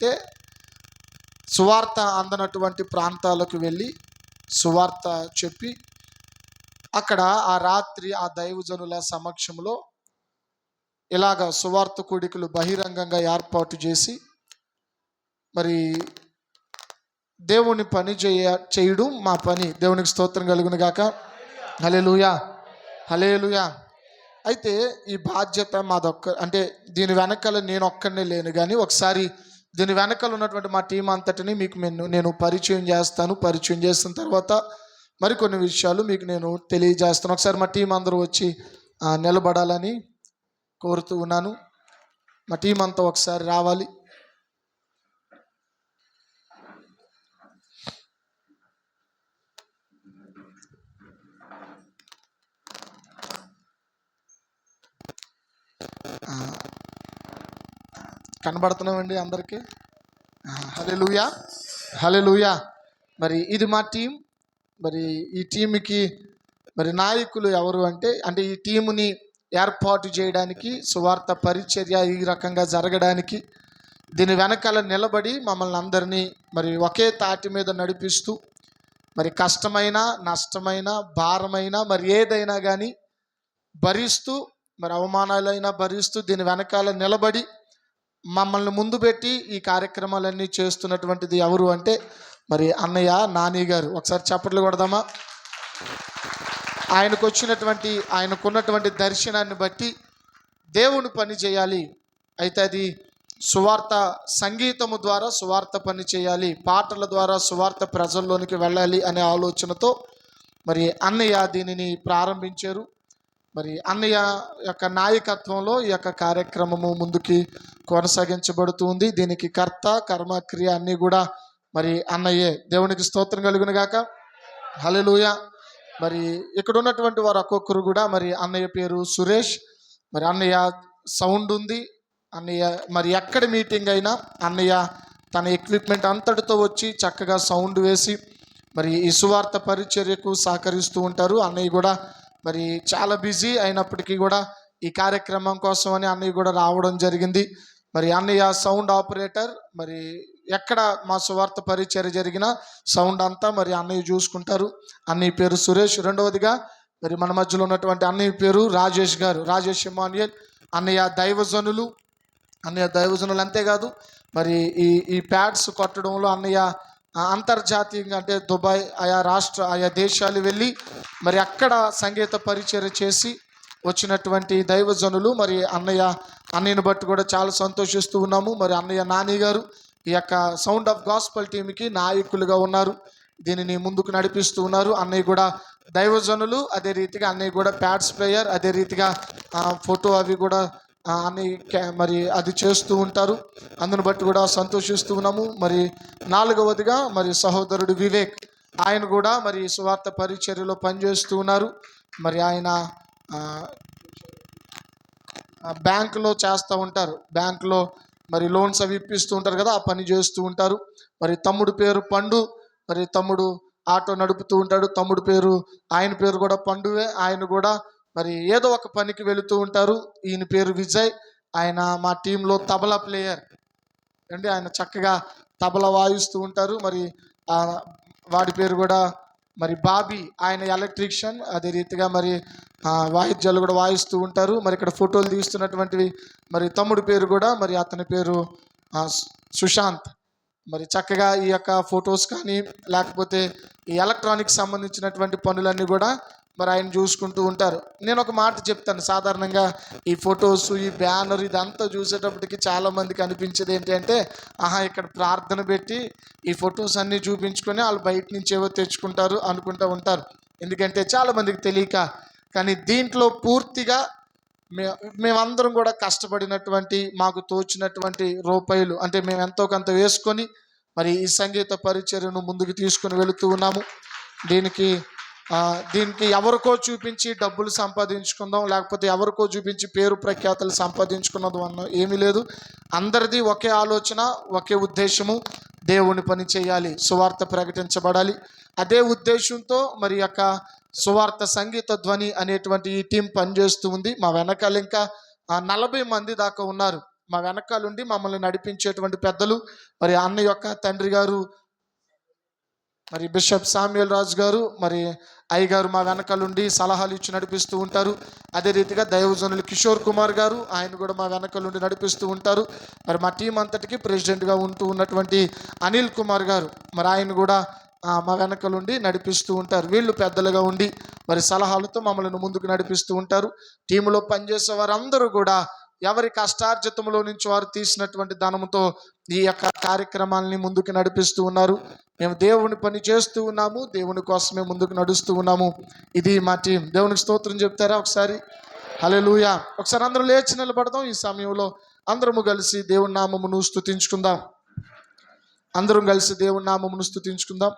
అంటే సువార్త అందనటువంటి ప్రాంతాలకు వెళ్ళి సువార్త చెప్పి అక్కడ ఆ రాత్రి ఆ దైవజనుల సమక్షంలో ఇలాగ సువార్త కూడికలు బహిరంగంగా ఏర్పాటు చేసి మరి దేవుని పని చేయ చేయడం మా పని. దేవునికి స్తోత్రం కలుగును గాక. హలేలుయా హలేలుయా అయితే ఈ బాధ్యత మాదొక్క అంటే దీని వెనకాల నేను ఒక్కడనే లేను కానీ ఒకసారి దీని వెనకాల ఉన్నటువంటి మా టీం అంతటిని మీకు నేను నేను పరిచయం చేస్తాను పరిచయం చేసిన తర్వాత మరికొన్ని విషయాలు మీకు నేను తెలియజేస్తాను. ఒకసారి మా టీం అందరూ వచ్చి నిలబడాలని కోరుతూ ఉన్నాను. మా టీం అంతా ఒకసారి రావాలి. కనబడుతున్నామండి అందరికీ. హలే లూయా హలే లూయా మరి ఇది మా టీం. మరి ఈ టీంకి మరి నాయకులు ఎవరు అంటే అంటే ఈ టీముని ఏర్పాటు చేయడానికి సువార్త పరిచర్య ఈ రకంగా జరగడానికి దీని వెనకాల నిలబడి మమ్మల్ని అందరినీ మరి ఒకే తాటి మీద నడిపిస్తూ మరి కష్టమైన నష్టమైన భారమైన మరి ఏదైనా కానీ భరిస్తూ మరి అవమానాలైనా భరిస్తూ దీని వెనకాల నిలబడి మమ్మల్ని ముందు పెట్టి ఈ కార్యక్రమాలన్నీ చేస్తున్నటువంటిది ఎవరు అంటే మరి అన్నయ్య నాని గారు. ఒకసారి చప్పట్లు కొడదామా? ఆయనకు వచ్చినటువంటి ఆయనకున్నటువంటి దర్శనాన్ని బట్టి దేవుని పని చేయాలి. అయితే అది సువార్త సంగీతము ద్వారా సువార్త పని చేయాలి. పాటల ద్వారా సువార్త ప్రజల్లోనికి వెళ్ళాలి అనే ఆలోచనతో మరి అన్నయ్య దీనిని ప్రారంభించారు. మరి అన్నయ్య యొక్క నాయకత్వంలో ఈ యొక్క కార్యక్రమము ముందుకి కొనసాగించబడుతుంది దీనికి కర్త కర్మక్రియ అన్నీ కూడా మరి అన్నయ్యే. దేవునికి స్తోత్రం కలుగును గాక. హల్లెలూయ. మరి ఇక్కడ ఉన్నటువంటి వారు ఒక్కొక్కరు కూడా మరి అన్నయ్య పేరు సురేష్. మరి అన్నయ్య సౌండ్ ఉంది. అన్నయ్య మరి ఎక్కడ మీటింగ్ అయినా అన్నయ్య తన ఎక్విప్మెంట్ అంతటితో వచ్చి చక్కగా సౌండ్ వేసి మరి ఈ సువార్త పరిచర్యకు సహకరిస్తూ ఉంటారు. అన్నయ్య కూడా మరి చాలా బిజీ అయినప్పటికీ కూడా ఈ కార్యక్రమం కోసం అని అన్నయ్య కూడా రావడం జరిగింది. మరి అన్నయ్య సౌండ్ ఆపరేటర్ మరి ఎక్కడ మా సువార్త పరిచర్య జరిగినా సౌండ్ అంతా మరి అన్నయ్య చూసుకుంటారు. అన్నయ్య పేరు సురేష్. రెండవదిగా మరి మన మధ్యలో ఉన్నటువంటి అన్నయ్య పేరు రాజేష్ గారు. రాజేష్ ఇమాన్యుయల్ అన్నయ్య దైవజనులు. అన్నయ్య దైవజనులు అంతేకాదు. మరి ఈ ఈ ప్యాడ్స్ కొట్టడంలో అన్నయ్య అంతర్జాతీయంగా అంటే దుబాయ్ ఆయా రాష్ట్ర ఆయా దేశాలు వెళ్ళి మరి అక్కడ సంగీత పరిచయం చేసి వచ్చినటువంటి దైవజనులు మరి అన్నయ్య అన్నయ్యను బట్టి కూడా చాలా సంతోషిస్తూ ఉన్నాము. మరి అన్నయ్య నాని గారు ఈ యొక్క సౌండ్ ఆఫ్ గాస్పల్ టీంకి నాయకులుగా ఉన్నారు. దీనిని ముందుకు నడిపిస్తూ ఉన్నారు. అన్నయ్య కూడా దైవజనులు అదే రీతిగా అన్నయ్య కూడా ప్యాడ్స్ ప్లేయర్ అదే రీతిగా ఫోటో అవి కూడా అని మరి అది చేస్తూ ఉంటారు. అందును బట్టి కూడా సంతోషిస్తూ ఉన్నాము. మరి నాలుగవదిగా మరి సహోదరుడు వివేక్ ఆయన కూడా మరి సువార్త పరిచర్యలో పనిచేస్తూ ఉన్నారు. మరి ఆయన బ్యాంకులో చేస్తూ ఉంటారు. బ్యాంకులో మరి లోన్స్ అవి ఇప్పిస్తూ ఉంటారు కదా ఆ పని చేస్తూ ఉంటారు. మరి తమ్ముడు పేరు పండు. మరి తమ్ముడు ఆటో నడుపుతూ ఉంటాడు. తమ్ముడు పేరు ఆయన పేరు కూడా పండువే. ఆయన కూడా మరి ఏదో ఒక పనికి వెళుతూ ఉంటారు. ఈయన పేరు విజయ్. ఆయన మా టీంలో తబలా ప్లేయర్. అండి ఆయన చక్కగా తబలా వాయిస్తూ ఉంటారు. మరి వాడి పేరు కూడా మరి బాబీ ఆయన ఎలక్ట్రీషియన్. అదే రీతిగా మరి వాయిద్యాలు కూడా వాయిస్తూ ఉంటారు. మరి ఇక్కడ ఫోటోలు తీస్తున్నటువంటివి మరి తమ్ముడి పేరు కూడా మరి అతని పేరు సుశాంత్. మరి చక్కగా ఈ యొక్క ఫొటోస్ కానీ లేకపోతే ఈ ఎలక్ట్రానిక్ సంబంధించినటువంటి పనులన్నీ కూడా మరి ఆయన చూసుకుంటూ ఉంటారు. నేను ఒక మాట చెప్తాను. సాధారణంగా ఈ ఫొటోస్ ఈ బ్యానర్ ఇదంతా చూసేటప్పటికి చాలామందికి అనిపించేది ఏంటంటే ఆహా ఇక్కడ ప్రార్థన పెట్టి ఈ ఫొటోస్ అన్నీ చూపించుకొని వాళ్ళు బయట నుంచి ఏవో తెచ్చుకుంటారు అనుకుంటూ ఉంటారు. ఎందుకంటే చాలామందికి తెలియక. కానీ దీంట్లో పూర్తిగా మే మేమందరం కూడా కష్టపడినటువంటి మాకు తోచినటువంటి రూపాయలు అంటే మేము ఎంతో కొంత వేసుకొని మరి ఈ సంగీత పరిచర్యను ముందుకు తీసుకుని వెళుతూ ఉన్నాము. దీనికి దీనికి ఎవరికో చూపించి డబ్బులు సంపాదించుకుందాం లేకపోతే ఎవరికో చూపించి పేరు ప్రఖ్యాతలు సంపాదించుకున్నది అన్న ఏమీ లేదు. అందరిది ఒకే ఆలోచన ఒకే ఉద్దేశము దేవుని పని చేయాలి సువార్త ప్రకటించబడాలి. అదే ఉద్దేశంతో మరి యొక్క సువార్త సంగీత ధ్వని అనేటువంటి ఈ టీం పనిచేస్తూ ఉంది. మా వెనకాల ఇంకా నలభై మంది దాకా ఉన్నారు. మా వెనకాలండి మమ్మల్ని నడిపించేటువంటి పెద్దలు మరి అన్న యొక్క తండ్రి గారు మరి బిషప్ సామ్యుల్ రాజు గారు మరి అయ్యగారు మా వెనకలుండి సలహాలు ఇచ్చి నడిపిస్తూ ఉంటారు. అదే రీతిగా దైవజనులు కిషోర్ కుమార్ గారు ఆయన కూడా మా వెనకలుండి నడిపిస్తూ ఉంటారు. మరి మా టీం అంతటికి ప్రెసిడెంట్గా ఉంటూ ఉన్నటువంటి అనిల్ కుమార్ గారు మరి ఆయన కూడా మా వెనకలుండి నడిపిస్తూ ఉంటారు. వీళ్ళు పెద్దలుగా ఉండి మరి సలహాలతో మమ్మల్ని ముందుకు నడిపిస్తూ ఉంటారు. టీంలో పనిచేసే వారందరూ కూడా ఎవరి కష్టార్జితంలో నుంచి వారు తీసినటువంటి ధనముతో ఈ యొక్క కార్యక్రమాలని ముందుకు నడిపిస్తూ ఉన్నారు. మేము దేవుని పని చేస్తూ ఉన్నాము. దేవుని కోసమే ముందుకు నడుస్తూ ఉన్నాము. ఇది మా టీం. దేవునికి స్తోత్రం చెప్తారా ఒకసారి? హల్లెలూయా. ఒకసారి అందరూ లేచి నిలబడదాం. ఈ సమయంలో అందరము కలిసి దేవుని నామమును స్థుతించుకుందాం అందరం కలిసి దేవుని నామమును స్థుతించుకుందాం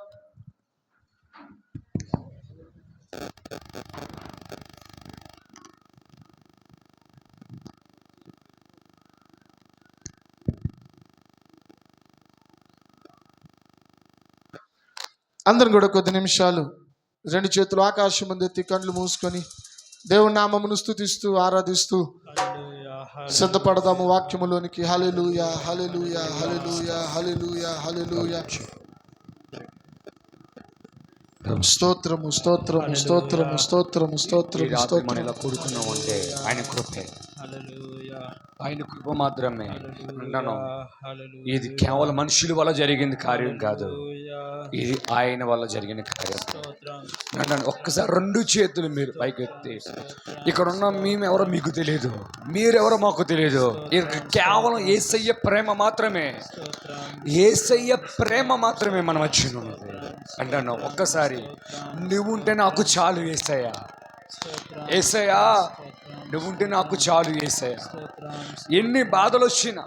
అందరం కూడా కొద్ది నిమిషాలు రెండు చేతులు ఆకాశం ముందు ఎత్తి కళ్ళు మూసుకొని దేవుని నామమును స్తుతిస్తూ ఆరాధిస్తూ సిద్ధపడదాము వాక్యములోనికి. హల్లెలూయా హల్లెలూయా హల్లెలూయా హల్లెలూయా హల్లెలూయా. స్తోత్రము స్తోత్రము స్తోత్రము స్తోత్రము స్తోత్రము స్తోత్రము. ఇలా కూడుకున్నాం అంటే ఆయన కృపే. ఆయన కృప మాత్రమే. నన్ను. ఇది కేవలం మనుషుల వల్ల జరిగింది కార్యం కాదు. ఇది ఆయన వల్ల జరిగిన కార్యం. నన్ను ఒక్కసారి రెండు చేతులు మీరు పైకెత్తి ఇక్కడ ఉన్న మేము ఎవరో మీకు తెలియదు మీరెవరో మాకు తెలియదు కేవలం ఏసయ్య ప్రేమ మాత్రమే. ఏసయ్య ప్రేమ మాత్రమే మనం వచ్చి ఉన్నది. అంటాను ఒక్కసారి నువ్వుంటే నాకు చాలు ఏసయ్యా. ఏసయ్యా నువ్వుంటే నాకు చాలు ఏసయ్యా. ఎన్ని బాధలు వచ్చినా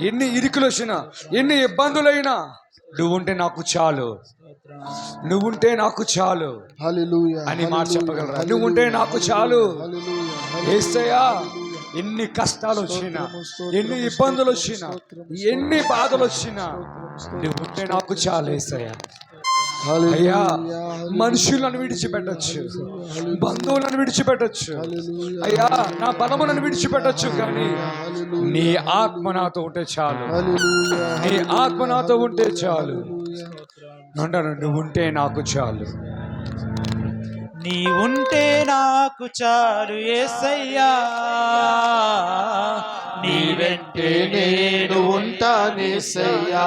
ఎన్ని ఇరుకులు వచ్చినా ఎన్ని ఇబ్బందులైనా నువ్వుంటే నాకు చాలు. నువ్వుంటే నాకు చాలు. అని మాట చెప్పగలరా? నువ్వుంటే నాకు చాలు. ఏసయ్యా ఎన్ని కష్టాలు వచ్చినా ఎన్ని ఇబ్బందులు వచ్చినా ఎన్ని బాధలు వచ్చినా నువ్వుంటే నాకు చాలు ఏసయ్యా. అయ్యా మనుషులను విడిచిపెట్టచ్చు. బంధువులను విడిచిపెట్టచ్చు. అయ్యా నా బలములను విడిచిపెట్టచ్చు కానీ నీ ఆత్మ నాతో ఉంటే చాలు. నీ ఆత్మ నాతో ఉంటే చాలు. అంటాను నువ్వు ఉంటే నాకు చాలు. నీ ఉంటే నాకు చాలు ఏసయ్యా. నీ వెంటే నేను ఉంటానేసయ్యా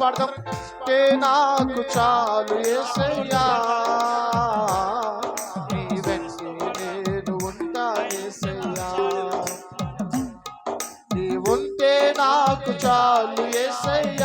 పాడదాం టే నాకు చాలు ఏసయ్యా. నీ వెంటే నేను ఉంటా ఏసయ్యా. నీ ఉంటే నాకు చాలు ఏసయ్యా.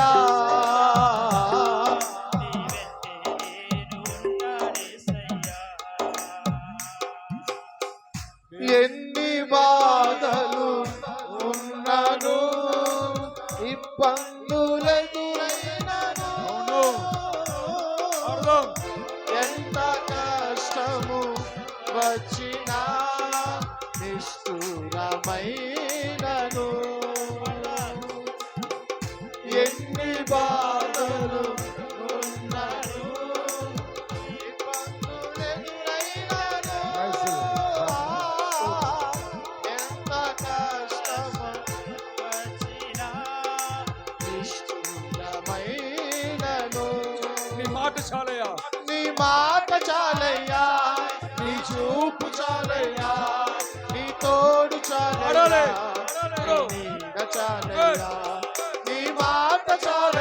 నీ మాట చాలయ్యా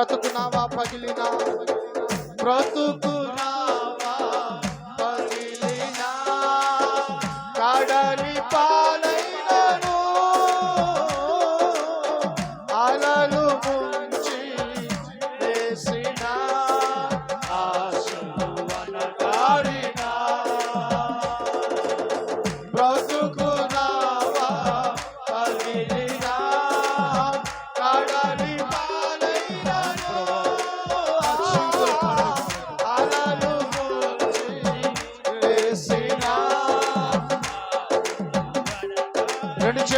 బ్రతుకునావా పగిలినా? బ్రతుకు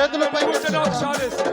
రెండు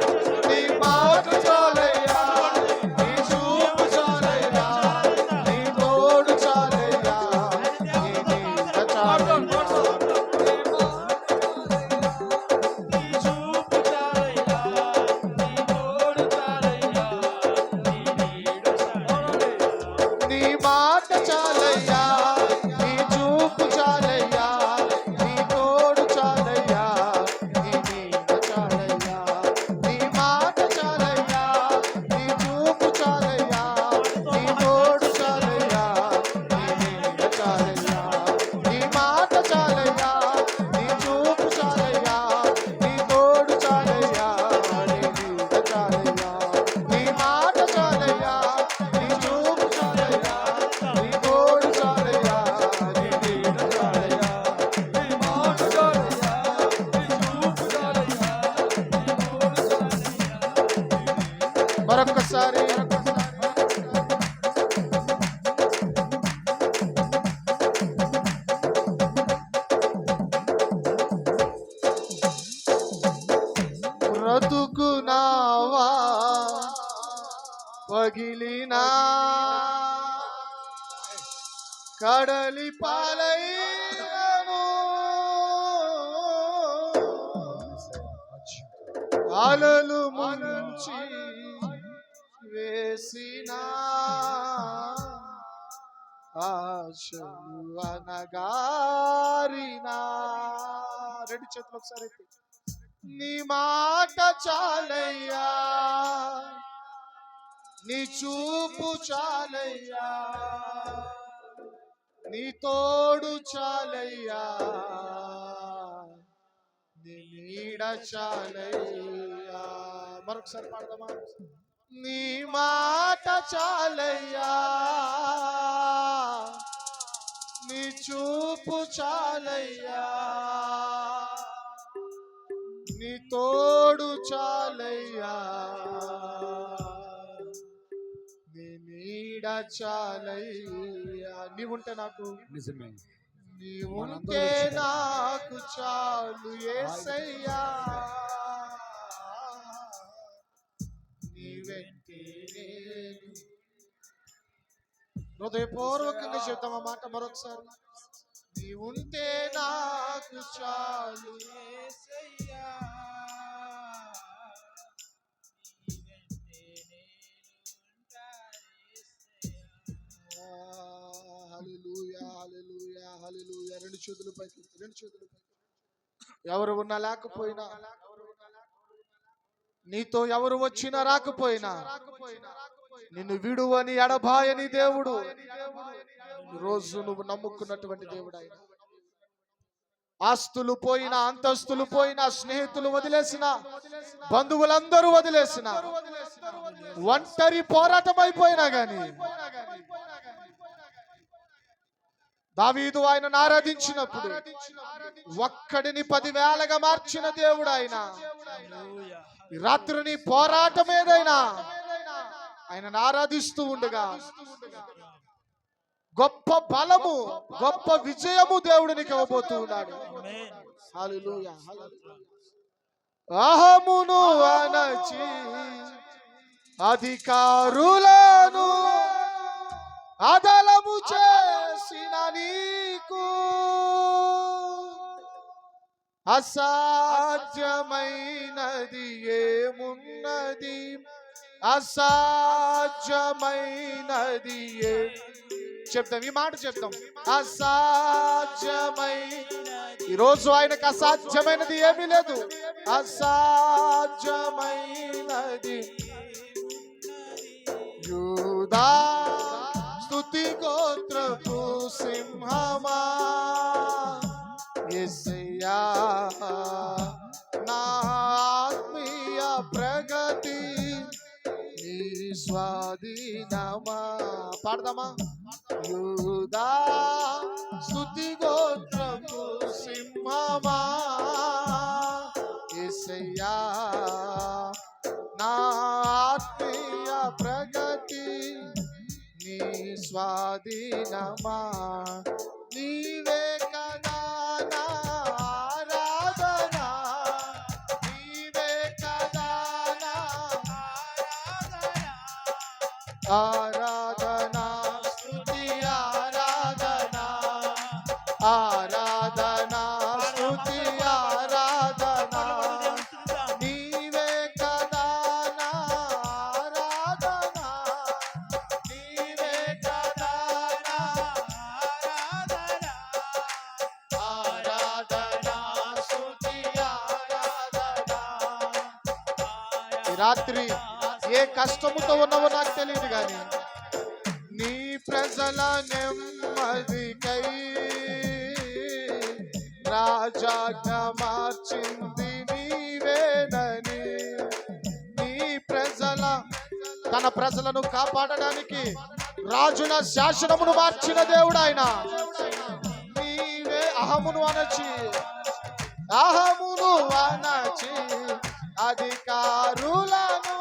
పగిలిన కడలి పాలై అలలు ముంచి వేసిన ఆశలు అనగారినా రెండు చేతులు ఒకసారి నీ మాట చాలయ్యా. నీ చూపు చాలయ్యా. నీ తోడు చాలయ్యా. నీ నీడ చాలయ్యా. మరొకసారి పాడదామా? నీ మాట చాలయ్యా. నీ చూపు చాలయ్యా. నీ తోడు చాలయ్యా. చాలయ్యా నీవుంటే నాకు. నిజమే. నీవుంటే నాకు చాలు ఏసయ్యా. నీ వెంటే నేను. హృదయపూర్వకంగా చెప్తాం ఆ మాట మరొకసారి. నీవుంటే నాకు చాలు చేతులు పైకి రెండు చేతులు పైకి. ఎవరు ఉన్నా లేకపోయినా నీతో ఎవరు వచ్చినా రాకపోయినా నిన్ను విడువని ఎడబాయని దేవుడు. రోజు నువ్వు నమ్ముకున్నటువంటి దేవుడు ఆయన. ఆస్తులు పోయినా అంతస్తులు పోయినా స్నేహితులు వదిలేసిన బంధువులందరూ వదిలేసిన ఒంటరి పోరాటం అయిపోయినా గాని దావీదు ఆయనను ఆరాధించినప్పుడు ఒక్కడిని పదివేలగా మార్చిన దేవుడు ఆయన రాత్రిని పోరాటం ఏదైనా ఆయనను ఆరాధిస్తూ ఉండగా గొప్ప బలము గొప్ప విజయము దేవుడు నీకు ఇవ్వబోతూ ఉన్నాడు. అహమును అనచి అధికారులను అదలము చేసిన నీకు అసాధ్యమైనది ఏమున్నది? అసాధ్యమైనది ఏ? చెప్తాం ఈ మాట చెప్తాం అసాధ్యమై ఈరోజు ఆయనకు అసాధ్యమైనది ఏమీ లేదు. అసాధ్యమైనది. గోత్రపు సింహమా? ఎస్సయ్యా నా ఆత్మీయ ప్రగతి నీ స్వాధీనమా? పాడదామా? యూదా స్థుతి గోత్రపు సింహమా? ఎస్సయ్యా నా ఆత్మీయ ప్రగతి స్వాధీనమా నీవే కదా నా ఆరాధనా కష్టముతో ఉన్నావో నాకు తెలియదు కానీ నీ ప్రజల నెమ్మదికై రాజాగా మార్చింది నీవేనని నీ ప్రజల తన ప్రజలను కాపాడడానికి రాజున శాసనమును మార్చిన దేవుడు ఆయన నీవే అహమును అనచి అహమును అనచి అధికారులను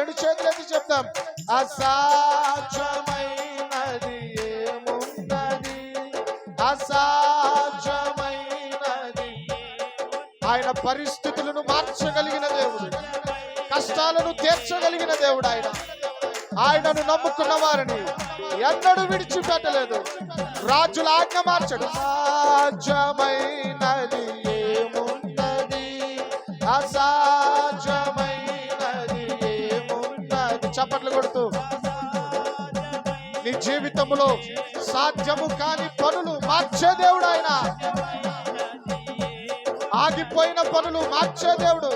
రెండు చేతులెత్తి చెప్తాం అసాధ్యమైనది ఏమున్నది? అసాధ్యమైనది ఆయన పరిస్థితులను మార్చగలిగిన దేవుడు. కష్టాలను తీర్చగలిగిన దేవుడు ఆయన. ఆయనను నమ్ముకున్న వారిని ఎన్నడూ విడిచిపెట్టలేదు. రాజుల ఆజ్ఞ మార్చడు. సాధ్యమైనది ఏమున్నది? అసాధ్యమైనది చప్పట్లు కొడుతూ నీ జీవితంలో సాధ్యము కాని పనులు మార్చే దేవుడు ఆయన. ఆగిపోయిన పనులు మార్చే దేవుడు.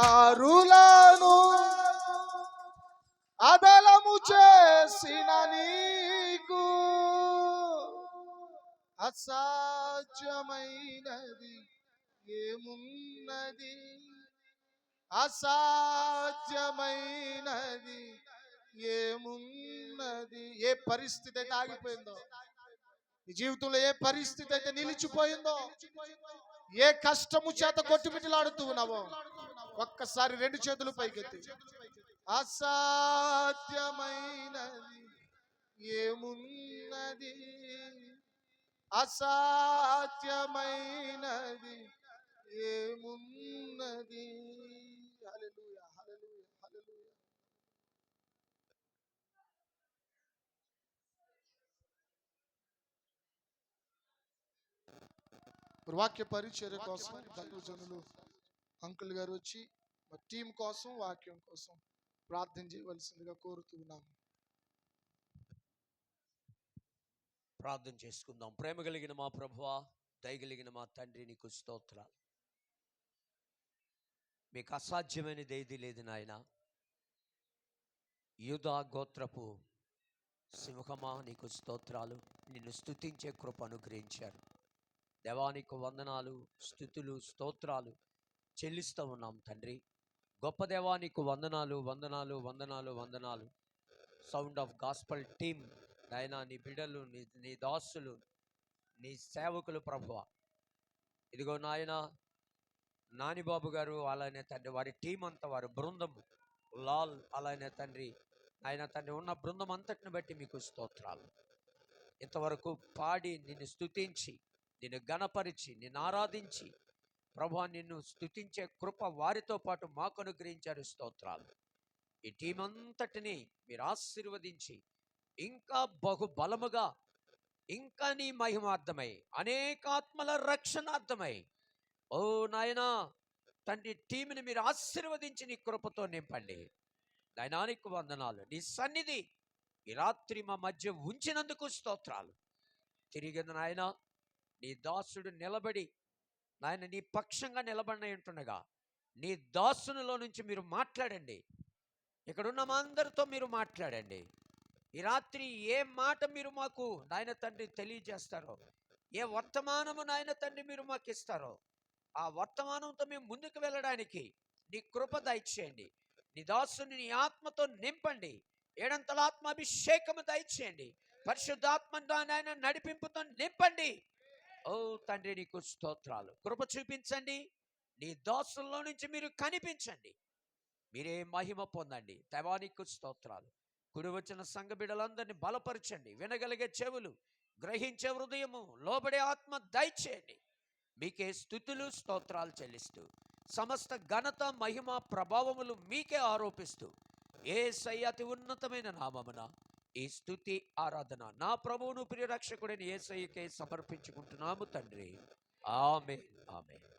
అధికారులను అదలము చేసిన నీకు అసాధ్యమైనది ఏమున్నది? అసాధ్యమైనది ఏమున్నది? ఏ పరిస్థితి అయితే ఆగిపోయిందో? జీవితంలో ఏ పరిస్థితి అయితే నిలిచిపోయిందో? ఏ కష్టము చేత కొట్టుమిటిలాడుతూ ఉన్నావో? ఒక్కసారి రెండు చేతులు పైకెత్తి. అసాధ్యమైనది ఏమున్నది? అసాధ్యమైనది ఏమున్నది? హల్లెలూయా హల్లెలూయా హల్లెలూయా. మరి వాక్య పరిచర్య కోసం దైవజనులు అంకుల్ గారు వచ్చి మా టీం కోసం వాక్యం కోసం ప్రార్థన చేయవలసిందిగా కోరుతున్నాము. ప్రార్థన చేసుకుందాం. ప్రేమ కలిగిన మా ప్రభువా దయగలిగిన మా తండ్రి నీకు స్తోత్రాలు. మీకు అసాధ్యమైనది ఏది లేదు నాయన. యూదా గోత్రపు సింహమా నీకు స్తోత్రాలు. నిన్ను స్తుతించే కృప అనుగ్రహించారు. దేవానికి వందనాలు స్థుతులు స్తోత్రాలు. చెల్లిస్తూ ఉన్నాం తండ్రి. గొప్ప దేవానికి వందనాలు వందనాలు వందనాలు వందనాలు. సౌండ్ ఆఫ్ గాస్పల్ టీమ్ నాయన నీ బిడ్డలు నీ నీ దాసులు నీ సేవకులు ప్రభువ. ఇదిగో నాయన నానిబాబు గారు అలానే తండ్రి వారి టీం అంతా వారి బృందం లాల్ అలానే తండ్రి. ఆయన తండ్రి ఉన్న బృందం అంతటిని బట్టి మీకు స్తోత్రాలు. ఇంతవరకు పాడి నిన్ను స్తుతించి నిన్ను గణపరిచి నిన్ను ఆరాధించి ప్రభా నిన్ను స్తుతించే కృప వారితో పాటు మాకు అనుగ్రహించారు స్తోత్రాలు. ఈ టీం అంతటిని మీరు ఆశీర్వదించి ఇంకా బహుబలముగా ఇంకా నీ మహిమార్థమై అనేకాత్మల రక్షణార్థమై ఓ నాయనా తండ్రి టీంని మీరు ఆశీర్వదించి నీ కృపతో నింపండి. దైనానికి వందనాలు. నీ సన్నిధి ఈ రాత్రి మా మధ్య ఉంచినందుకు స్తోత్రాలు. తిరిగిన నాయన నీ దాసుడు నిలబడి నాయన నీ పక్షంగా నిలబడిన ఉంటుండగా నీ దాసునిలో నుంచి మీరు మాట్లాడండి. ఇక్కడున్న మా అందరితో మీరు మాట్లాడండి. ఈ రాత్రి ఏ మాట మీరు మాకు నాయన తండ్రి తెలియజేస్తారో ఏ వర్తమానము నాయన తండ్రి మీరు మాకు ఇస్తారో ఆ వర్తమానంతో మేము ముందుకు వెళ్ళడానికి నీ కృప దయచేయండి. నీ దాసుని నీ ఆత్మతో నింపండి. ఏడంతల ఆత్మాభిషేకము దయచేయండి. పరిశుద్ధాత్మ నాయన నడిపింపుతో నింపండి. ఓ తండ్రి నీకు స్తోత్రాలు. కృప చూపించండి. నీ దాసుల్లో నుంచి మీరు కనిపించండి. మీరే మహిమ పొందండి. తవానికి స్తోత్రాలు. కుడి వచ్చిన సంఘ బిడ్డలందరినీ బలపరచండి. వినగలిగే చెవులు గ్రహించే హృదయము లోబడే ఆత్మ దయచేయండి. మీకే స్థుతులు స్తోత్రాలు చెల్లిస్తూ సమస్త ఘనత మహిమ ప్రభావములు మీకే ఆరోపిస్తూ ఏ సై అతి ఉన్నతమైన నామమున ఈ స్థుతి ఆరాధన. నా ప్రభువును ప్రియరక్షకుడిని ఏ సమర్పించుకుంటున్నాము తండ్రి. ఆమె ఆమె